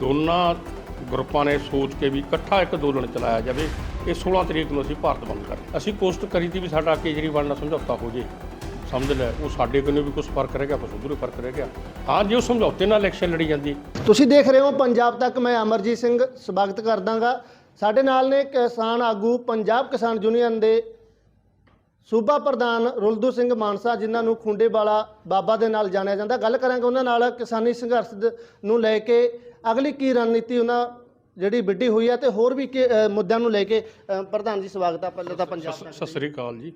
ਦੋਨਾਂ ਗਰੁੱਪਾਂ ਨੇ ਸੋਚ ਕੇ ਵੀ ਇਕੱਠਾ ਇੱਕ ਅੰਦੋਲਨ ਚਲਾਇਆ ਜਾਵੇ, ਇਹ 16 ਤਰੀਕ ਨੂੰ ਅਸੀਂ ਭਾਰਤ ਬੰਦ ਕਰ ਅਸੀਂ ਕੋਸ਼ਿਸ਼ ਕਰੀ ਤੀ ਵੀ ਸਾਡਾ ਕੇਜਰੀਵਾਲ ਨਾਲ ਸਮਝੌਤਾ ਹੋ ਜੇ। ਸਮਝ ਲੈ, ਉਹ ਸਾਡੇ ਕੋਲੋਂ ਵੀ ਕੁਝ ਫ਼ਰਕ ਰਹਿ ਗਿਆ ਕੁਝ ਉਧਰੋਂ ਫ਼ਰਕ ਰਹਿ ਗਿਆ। ਹਾਂ ਜੇ, ਉਹ ਸਮਝੌਤੇ ਨਾਲ ਇਲੈਕਸ਼ਨ ਲੜੀ ਜਾਂਦੀ। ਤੁਸੀਂ ਦੇਖ ਰਹੇ ਹੋ ਪੰਜਾਬ ਤੱਕ ਮੈਂ ਅਮਰਜੀਤ ਸਿੰਘ, ਸਵਾਗਤ ਕਰਦਾਗਾ। ਸਾਡੇ ਨਾਲ ਨੇ ਕਿਸਾਨ ਆਗੂ, ਪੰਜਾਬ ਕਿਸਾਨ ਯੂਨੀਅਨ ਦੇ ਸੂਬਾ ਪ੍ਰਧਾਨ ਰੁਲਦੂ ਸਿੰਘ ਮਾਨਸਾ ਜਿਨ੍ਹਾਂ ਨੂੰ ਖੁੰਡੇ ਵਾਲਾ ਬਾਬਾ ਦੇ ਨਾਲ ਜਾਣਿਆ ਜਾਂਦਾ। ਗੱਲ ਕਰਾਂਗੇ ਉਹਨਾਂ ਨਾਲ ਕਿਸਾਨੀ ਸੰਘਰਸ਼ ਨੂੰ ਲੈ ਕੇ। ਅਗਲੀ ਕੀ ਰਣਨੀਤੀ ਉਹਨਾਂ ਜਿਹੜੀ ਵਿੱਢੀ ਹੋਈ ਹੈ ਤੇ ਹੋਰ ਵੀ ਕਿ- ਮੁੱਦਿਆਂ ਨੂੰ ਲੈ ਕੇ ਪ੍ਰਧਾਨ ਜੀ ਸਵਾਗਤ ਹੈ ਪਹਿਲਾਂ ਤਾਂ ਪੰਜਾਬ ਸਤਿ ਸ੍ਰੀ ਅਕਾਲ ਜੀ।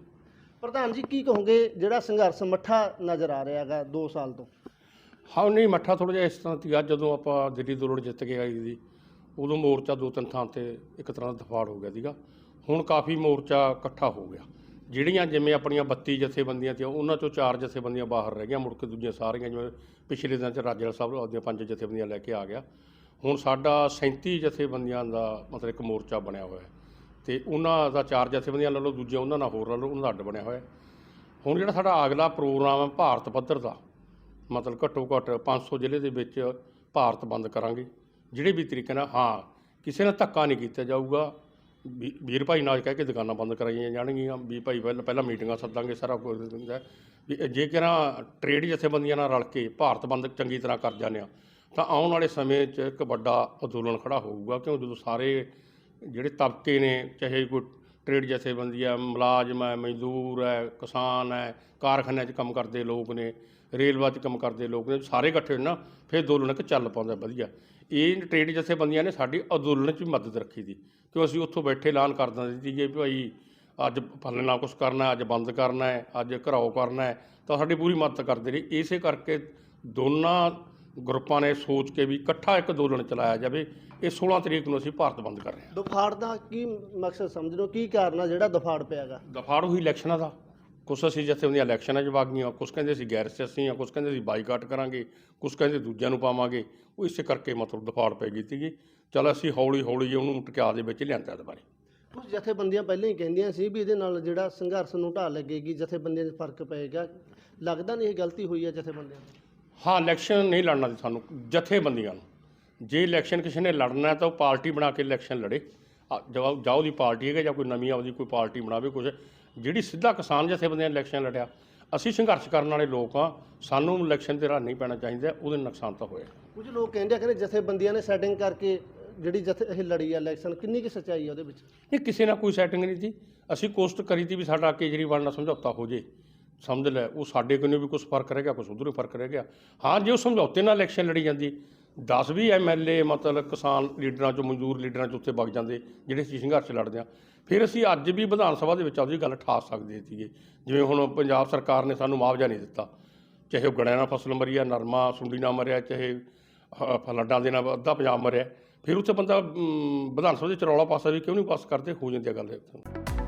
ਪ੍ਰਧਾਨ ਜੀ ਕੀ ਕਹੋਗੇ ਜਿਹੜਾ ਸੰਘਰਸ਼ ਮੱਠਾ ਨਜ਼ਰ ਆ ਰਿਹਾ ਹੈਗਾ 2 ਸਾਲ ਤੋਂ? ਹਾਂ ਨਹੀਂ ਮੱਠਾ ਥੋੜਾ ਜਿਹਾ ਇਸ ਤਰ੍ਹਾਂ ਸੀਗਾ ਜਦੋਂ ਆਪਾਂ ਦਿੱਲੀ ਦੌੜ ਜਿੱਤ ਕੇ ਆਈ ਸੀ ਉਦੋਂ ਮੋਰਚਾ ਦੋ ਤਿੰਨ ਥਾਂ ਤੇ ਇੱਕ ਤਰ੍ਹਾਂ ਦਾ ਦਫਾੜ ਹੋ ਗਿਆ ਸੀਗਾ। ਹੁਣ ਕਾਫੀ ਮੋਰਚਾ ਇਕੱਠਾ ਹੋ ਗਿਆ। ਜਿਹੜੀਆਂ ਜਿਵੇਂ ਆਪਣੀਆਂ 32 ਜਥੇਬੰਦੀਆਂ ਤੇ ਉਹਨਾਂ ਚੋਂ ਚਾਰ ਜਥੇਬੰਦੀਆਂ ਬਾਹਰ ਰਹਿ ਗਈਆਂ, ਮੁੜ ਕੇ ਦੂਜੀਆਂ ਸਾਰੀਆਂ ਜਿਵੇਂ ਪਿਛਲੇ ਦਿਨਾਂ ਚ ਰਾਜੇਵਾਲ ਸਾਹਿਬ ਆਪਦੀਆਂ ਪੰਜ ਜਥੇਬੰਦੀਆਂ ਲੈ ਕੇ ਆ ਗਿਆ। ਹੁਣ ਸਾਡਾ 37 ਜਥੇਬੰਦੀਆਂ ਦਾ ਮਤਲਬ ਇੱਕ ਮੋਰਚਾ ਬਣਿਆ ਹੋਇਆ ਹੈ ਤੇ ਉਹਨਾਂ ਦਾ ਚਾਰ ਜਥੇਬੰਦੀਆਂ ਲੈ ਲਓ ਦੂਜੇ ਉਹਨਾਂ ਨਾਲ ਹੋਰ ਲੈ ਲਓ, ਉਹਨਾਂ ਦਾ ਅੱਡ ਬਣਿਆ ਹੋਇਆ ਹੁਣ ਜਿਹੜਾ ਸਾਡਾ ਅਗਲਾ ਪ੍ਰੋਗਰਾਮ ਹੈ ਭਾਰਤ ਪੱਧਰ ਦਾ, ਮਤਲਬ ਘੱਟੋ ਘੱਟ 500 ਜ਼ਿਲ੍ਹੇ ਦੇ ਵਿੱਚ ਭਾਰਤ ਬੰਦ ਕਰਾਂਗੇ। ਜਿਹੜੇ ਵੀ ਤਰੀਕੇ ਨਾਲ, ਹਾਂ, ਕਿਸੇ ਨਾਲ ਧੱਕਾ ਨਹੀਂ ਕੀਤਾ ਜਾਊਗਾ ਵੀ- ਵੀਰ ਭਾਈ ਨਾਲ ਕਹਿ ਕੇ ਦੁਕਾਨਾਂ ਬੰਦ ਕਰਾਈਆਂ ਜਾਣਗੀਆਂ, ਵੀ ਭਾਈ ਪਹਿਲਾਂ ਪਹਿਲਾਂ ਮੀਟਿੰਗਾਂ ਸੱਦਾਂਗੇ ਸਾਰਾ ਕੁਝ ਹੁੰਦਾ ਹੈ। ਵੀ ਜੇ ਕਿਹੜਾ ਟ੍ਰੇਡ ਜਥੇਬੰਦੀਆਂ ਨਾਲ ਰਲ ਕੇ ਭਾਰਤ ਬੰਦ ਚੰਗੀ ਤਰ੍ਹਾਂ ਕਰ ਜਾਂਦੇ ਆ, ਤਾਂ ਆਉਣ ਵਾਲੇ ਸਮੇਂ 'ਚ ਇੱਕ ਵੱਡਾ ਅੰਦੋਲਨ ਖੜਾ ਹੋਊਗਾ ਕਿਉਂ ਜਦੋਂ ਸਾਰੇ ਜਿਹੜੇ ਤਬਕੇ ਨੇ, ਚਾਹੇ ਕੋਈ ਟ੍ਰੇਡ ਜਥੇਬੰਦੀ ਹੈ, ਮੁਲਾਜ਼ਮ ਹੈ, ਮਜ਼ਦੂਰ ਹੈ, ਕਿਸਾਨ ਹੈ, ਕਾਰਖਾਨਿਆਂ 'ਚ ਕੰਮ ਕਰਦੇ ਲੋਕ ਨੇ, ਰੇਲਵਾ 'ਚ ਕੰਮ ਕਰਦੇ ਲੋਕ ਨੇ, ਸਾਰੇ ਇਕੱਠੇ ਹੋਣ ਨਾ ਫਿਰ ਅੰਦੋਲਨ ਇੱਕ ਚੱਲ ਪਾਉਂਦਾ, ਵਧੀਆ। ਇਹ ਟ੍ਰੇਡ ਜਥੇਬੰਦੀਆਂ ਨੇ ਸਾਡੀ ਅੰਦੋਲਨ 'ਚ ਵੀ ਮਦਦ ਰੱਖੀ ਦੀ, ਕਿਉਂ ਅਸੀਂ ਉੱਥੋਂ ਬੈਠੇ ਐਲਾਨ ਕਰ ਦਿੰਦੇ ਸੀਗੇ ਵੀ ਭਾਈ ਅੱਜ ਫਲਣੇ ਨਾਲ ਕੁਝ ਕਰਨਾ, ਅੱਜ ਬੰਦ ਕਰਨਾ ਹੈ, ਅੱਜ ਘਰਾਓ ਕਰਨਾ ਹੈ, ਤਾਂ ਸਾਡੀ ਪੂਰੀ ਮਦਦ ਕਰਦੇ ਰਹੇ। ਇਸੇ ਕਰਕੇ ਦੋਨਾਂ ਗਰੁੱਪਾਂ ਨੇ ਸੋਚ ਕੇ ਵੀ ਇਕੱਠਾ ਇੱਕ ਅੰਦੋਲਨ ਚਲਾਇਆ ਜਾਵੇ ਇਹ 16 ਤਰੀਕ ਨੂੰ ਅਸੀਂ ਭਾਰਤ ਬੰਦ ਕਰ ਰਹੇ ਹਾਂ। ਦਫਾੜ ਦਾ ਕੀ ਮਕਸਦ ਸਮਝਦੇ ਹੋ? ਕੀ ਕਾਰਨ ਆ ਜਿਹੜਾ ਦਫਾੜ ਪਿਆਗਾ? ਦਫਾੜ ਹੋਈ ਇਲੈਕਸ਼ਨਾਂ ਦਾ। ਕੁਛ ਅਸੀਂ ਜਿੱਥੇ ਹੁੰਦੀਆਂ ਇਲੈਕਸ਼ਨਾਂ 'ਚ ਵਗ ਗਈਆਂ ਕੁਛ ਕਹਿੰਦੇ ਅਸੀਂ ਗੈਰ ਸਿਆਸੀ ਆ ਕੁਛ ਕਹਿੰਦੇ ਅਸੀਂ ਬਾਈਕਾਟ ਕਰਾਂਗੇ ਕੁਛ ਕਹਿੰਦੇ ਦੂਜਿਆਂ ਨੂੰ ਪਾਵਾਂਗੇ ਉਹ ਇਸੇ ਕਰਕੇ ਮਤਲਬ ਦਫਾੜ ਪੈ ਗਈ ਸੀਗੀ। ਚਲ ਅਸੀਂ ਹੌਲੀ ਹੌਲੀ ਉਹਨੂੰ ਟਿਕਾ ਦੇ ਵਿੱਚ ਲਿਆਂਦਾ ਦੁਬਾਰੇ ਕੁਝ ਜਥੇਬੰਦੀਆਂ ਪਹਿਲਾਂ ਹੀ ਕਹਿੰਦੀਆਂ ਸੀ ਵੀ ਇਹਦੇ ਨਾਲ ਜਿਹੜਾ ਸੰਘਰਸ਼ ਨੂੰ ਢਾਲ ਲੱਗੇਗੀ ਜਥੇਬੰਦੀਆਂ 'ਚ ਫ਼ਰਕ ਪਏਗਾ। ਲੱਗਦਾ ਨਹੀਂ ਇਹ ਗਲਤੀ ਹੋਈ ਹੈ ਜਥੇਬੰਦੀਆਂ ਦੀ ਹਾਂ ਇਲੈਕਸ਼ਨ ਨਹੀਂ ਲੜਨਾ ਸੀ ਸਾਨੂੰ ਜਥੇਬੰਦੀਆਂ ਨੂੰ। ਜੇ ਇਲੈਕਸ਼ਨ ਕਿਸੇ ਨੇ ਲੜਨਾ ਹੈ ਤਾਂ ਉਹ ਪਾਰਟੀ ਬਣਾ ਕੇ ਇਲੈਕਸ਼ਨ ਲੜੇ। ਜਵਾਬ ਜਾਓ ਦੀ ਪਾਰਟੀ ਹੈਗਾ ਜਾਂ ਕੋਈ ਨਵੀਂ ਆਪਦੀ ਕੋਈ ਪਾਰਟੀ ਬਣਾਵੇ ਕੁਝ ਜਿਹੜੀ ਸਿੱਧਾ ਕਿਸਾਨ ਜਥੇਬੰਦੀਆਂ ਨੇ ਇਲੈਕਸ਼ਨ ਲੜਿਆ ਅਸੀਂ ਸੰਘਰਸ਼ ਕਰਨ ਵਾਲੇ ਲੋਕ ਆ ਸਾਨੂੰ ਇਲੈਕਸ਼ਨ ਤੇ ਰਾਹ ਨਹੀਂ ਪੈਣਾ ਚਾਹੀਦਾ ਉਹਦੇ ਨੁਕਸਾਨ ਤਾਂ ਹੋਇਆ ਕੁਝ ਲੋਕ ਕਹਿੰਦੇ ਆ ਕਹਿੰਦੇ ਜਥੇਬੰਦੀਆਂ ਨੇ ਸੈਟਿੰਗ ਕਰਕੇ ਜਿਹੜੀ ਜਥੇ ਇਹ ਲੜੀ ਆ ਇਲੈਕਸ਼ਨ ਕਿੰਨੀ ਕੀ ਸੱਚਾਈ ਆ ਉਹਦੇ ਵਿੱਚ? ਇਹ ਕਿਸੇ ਨਾਲ ਕੋਈ ਸੈਟਿੰਗ ਨਹੀਂ ਸੀ ਅਸੀਂ ਕੋਸ਼ਿਸ਼ ਕਰੀ ਤੀ ਵੀ ਸਾਡਾ ਕੇਜਰੀਵਾਲ ਨਾਲ ਸਮਝੌਤਾ ਹੋ ਜੇ। ਸਮਝ ਲੈ, ਉਹ ਸਾਡੇ ਕੋਲੋਂ ਵੀ ਕੁਝ ਫ਼ਰਕ ਰਹਿ ਗਿਆ ਕੁਝ ਉਧਰੋਂ ਫ਼ਰਕ ਰਹਿ ਗਿਆ। ਹਾਂ, ਜੇ ਉਹ ਸਮਝੌਤੇ ਨਾਲ ਇਲੈਕਸ਼ਨ ਲੜੀ ਜਾਂਦੀ 10 ਵੀ ਐਮਐਲਏ ਮਤਲਬ ਕਿਸਾਨ ਲੀਡਰਾਂ ਚੋਂ, ਮਜ਼ਦੂਰ ਲੀਡਰਾਂ ਚੋਂ ਉੱਥੇ ਵਗ ਜਾਂਦੇ, ਜਿਹੜੇ ਅਸੀਂ ਸੰਘਰਸ਼ ਲੜਦੇ ਆ ਫਿਰ ਅਸੀਂ ਅੱਜ ਵੀ ਵਿਧਾਨ ਸਭਾ ਦੇ ਵਿੱਚ ਆਪਦੀ ਗੱਲ ਠਾ ਸਕਦੇ ਸੀਗੇ। ਜਿਵੇਂ ਹੁਣ ਪੰਜਾਬ ਸਰਕਾਰ ਨੇ ਸਾਨੂੰ ਮੁਆਵਜ਼ਾ ਨਹੀਂ ਦਿੱਤਾ। ਚਾਹੇ ਉਹ ਗੜਿਆਂ ਨਾਲ ਫਸਲ ਮਰੀ ਆ, ਨਰਮਾ, ਸੁੰਡੀ ਨਾਲ ਮਰਿਆ, ਚਾਹੇ ਹ- ਫਲੱਡਾਂ ਦੇ ਨਾਲ ਅੱਧਾ ਪੰਜਾਬ ਮਰਿਆ। ਫਿਰ ਉੱਥੇ ਬੰਦਾ ਵਿਧਾਨ ਸਭਾ ਦੇ ਚਰੌਲਾ ਪਾਸਾ ਵੀ ਕਿਉਂ ਨਹੀਂ ਪਾਸ ਕਰਦੇ? ਹੋ ਜਾਂਦੀ ਆ ਗੱਲ ਇਹ।